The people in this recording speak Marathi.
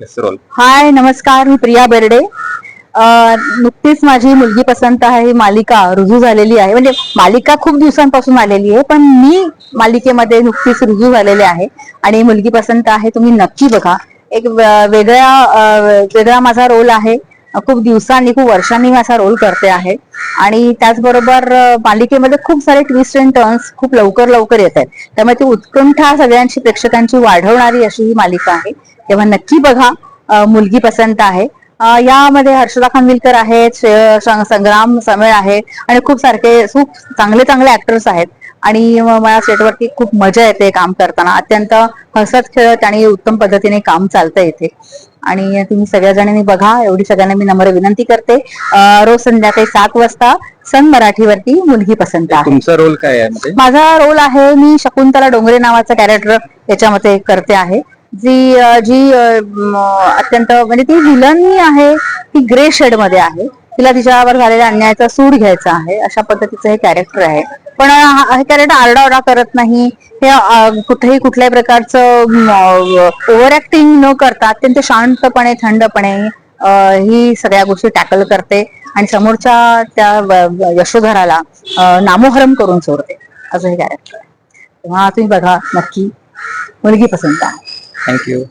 हाय नमस्कार मी प्रिया बेर्डे. नुकतीच माझी मुलगी पसंत आहे ही मालिका रुजू झालेली आहे. म्हणजे मालिका खूप दिवसांपासून आलेली आहे पण मी मालिकेमध्ये नुकतीच रुजू झालेले आहे. आणि मुलगी पसंत आहे तुम्ही नक्की बघा. एक वेगळा वेगळ्या वेगळा माझा रोल आहे. खूप दिवसांनी खूप वर्षांनी मी असा रोल करते आहे. आणि त्याचबरोबर मालिकेमध्ये खूप सारे ट्विस्ट अँड टर्न्स खूप लवकर लवकर येत आहेत. त्यामुळे ती उत्कंठा सगळ्यांची प्रेक्षकांची वाढवणारी अशी ही मालिका आहे. तेव्हा नक्की बघा मुलगी पसंत आहे. यामध्ये हर्षदा खानविलकर आहेत संग्राम समेळ आहे आणि खूप सारखे खूप चांगले चांगले ऍक्टर्स आहेत. आणि मला सेटवरती खूप मजा येते काम करताना. अत्यंत हसत खेळत आणि उत्तम पद्धतीने काम चालतं येते आणि तुम्ही सगळ्या जणांनी बघा एवढी सगळ्यांना मी नम्र विनंती करते. रोज संध्याकाळी सात वाजता सन मराठीवरती मुलगी पसंत आहे. तुमचा रोल काय आहे माझा रोल आहे मी शकुंतला डोंगरे नावाचा कॅरेक्टर याच्यामध्ये करते आहे. जी जी अत्यंत म्हणजे ती विलनी आहे ती ग्रे शेडमध्ये आहे. तिला तिच्यावर झालेल्या अन्यायाचा सूड घ्यायचा आहे अशा पद्धतीचं हे कॅरेक्टर आहे. पण हे कॅरेक्टर आरडाओरडा करत नाही. हे कुठेही कुठल्याही प्रकारचं ओव्हर ऍक्टिंग न करता अत्यंत शांतपणे थंडपणे ही सगळ्या गोष्टी टॅकल करते आणि समोरच्या त्या यशोधराला नामोहरम करून सोडते. असं हे कॅरेक्टर तेव्हा तुम्ही बघा नक्की मुलगी पसंत आहे. थँक्यू